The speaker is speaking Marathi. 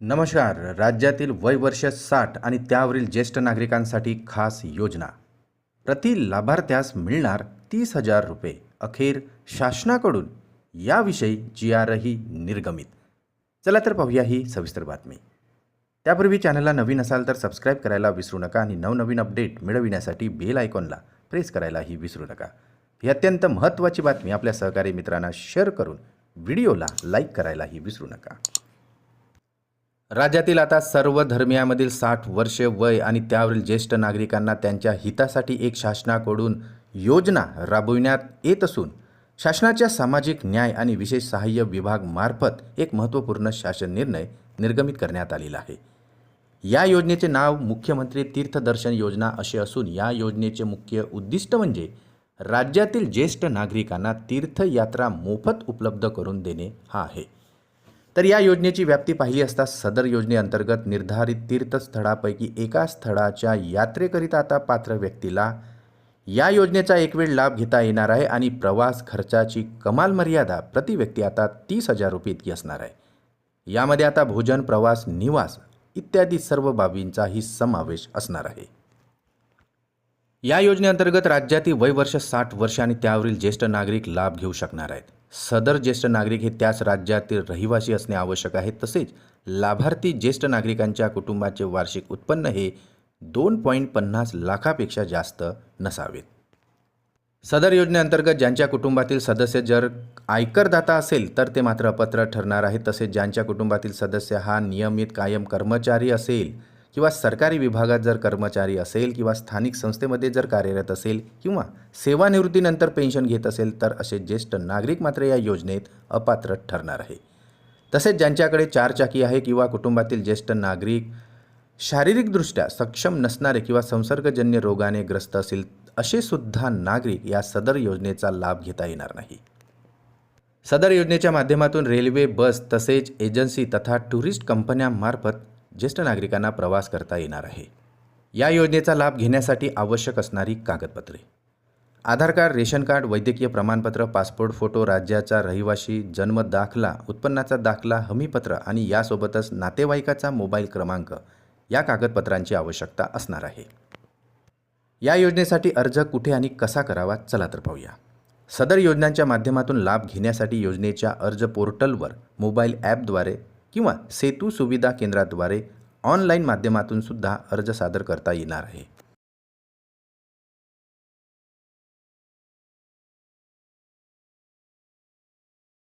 नमस्कार. राज्यातील वयवर्ष साठ आणि त्यावरील ज्येष्ठ नागरिकांसाठी खास योजना. प्रति लाभार्थ्यास मिळणार तीस हजार रुपये. अखेर शासनाकडून याविषयी जी आरही निर्गमित. चला तर पाहूया ही सविस्तर बातमी. त्यापूर्वी चॅनलला नवीन असाल तर सबस्क्राईब करायला विसरू नका आणि नवनवीन अपडेट मिळविण्यासाठी बेल आयकॉनला प्रेस करायलाही विसरू नका. ही अत्यंत महत्त्वाची बातमी आपल्या सहकारी मित्रांना शेअर करून व्हिडिओला लाईक करायलाही विसरू नका. राज्यातील आता सर्व धर्मियामधील साठ वर्षे वय आणि त्यावरील ज्येष्ठ नागरिकांना त्यांच्या हितासाठी एक शासनाकडून योजना राबविण्यात येत असून शासनाच्या सामाजिक न्याय आणि विशेष सहाय्य विभागमार्फत एक महत्त्वपूर्ण शासन निर्णय निर्गमित करण्यात आलेला आहे. या योजनेचे नाव मुख्यमंत्री तीर्थदर्शन योजना असे असून या योजनेचे मुख्य उद्दिष्ट म्हणजे राज्यातील ज्येष्ठ नागरिकांना तीर्थयात्रा मोफत उपलब्ध करून देणे हा आहे. तर या योजनेची व्याप्ती पाहिली असता सदर योजनेअंतर्गत निर्धारित तीर्थस्थळापैकी एका स्थळाच्या यात्रेकरिता आता पात्र व्यक्तीला या योजनेचा एक वेळ लाभ घेता येणार आहे आणि प्रवास खर्चाची कमाल मर्यादा प्रति व्यक्ती आता तीस हजार रुपये इतकी असणार आहे. यामध्ये आता भोजन प्रवास निवास इत्यादी सर्व बाबींचाही समावेश असणार आहे. या योजनेअंतर्गत राज्यातील वय वर्ष साठ वर्ष आणि त्यावरील ज्येष्ठ नागरिक लाभ घेऊ शकणार आहेत. सदर ज्येष्ठ नागरिक हे त्याच राज्यातील रहिवासी असणे आवश्यक आहे. तसेच लाभार्थी ज्येष्ठ नागरिकांच्या कुटुंबाचे वार्षिक उत्पन्न हे दोन पॉईंट पन्नास लाखापेक्षा जास्त नसावेत. सदर योजनेअंतर्गत ज्यांच्या कुटुंबातील सदस्य जर आयकरदाता असेल तर ते मात्र अपात्र ठरणार आहे. तसेच ज्यांच्या कुटुंबातील सदस्य हा नियमित कायम कर्मचारी असेल किंवा सरकारी विभागात जर कर्मचारी असेल किंवा स्थानिक संस्थेमध्ये जर कार्यरत असेल किंवा सेवानिवृत्तीनंतर पेन्शन घेत असेल तर असे ज्येष्ठ नागरिक मात्र या योजनेत अपात्र ठरणार आहे. तसेच ज्यांच्याकडे चारचाकी आहे किंवा कुटुंबातील ज्येष्ठ नागरिक शारीरिकदृष्ट्या सक्षम नसणारे किंवा संसर्गजन्य रोगाने ग्रस्त असतील असे सुद्धा नागरिक या सदर योजनेचा लाभ घेता येणार नाही. सदर योजनेच्या माध्यमातून रेल्वे बस तसेच एजन्सी तथा टुरिस्ट कंपन्यांमार्फत ज्येष्ठ नागरिकांना प्रवास करता येणार आहे. या योजनेचा लाभ घेण्यासाठी आवश्यक असणारी कागदपत्रे. आधार कार्ड रेशन कार्ड वैद्यकीय प्रमाणपत्र पासपोर्ट फोटो राज्याचा रहिवाशी जन्म दाखला उत्पन्नाचा दाखला हमीपत्र आणि यासोबतच नातेवाईकाचा मोबाईल क्रमांक या कागदपत्रांची आवश्यकता असणार आहे. या योजनेसाठी अर्ज कुठे आणि कसा करावा चला तर पाहूया. सदर योजनांच्या माध्यमातून लाभ घेण्यासाठी योजनेच्या अर्ज पोर्टलवर मोबाईल ॲपद्वारे किंवा सेतू सुविधा केंद्राद्वारे ऑनलाईन माध्यमातून सुद्धा अर्ज सादर करता येणार आहे.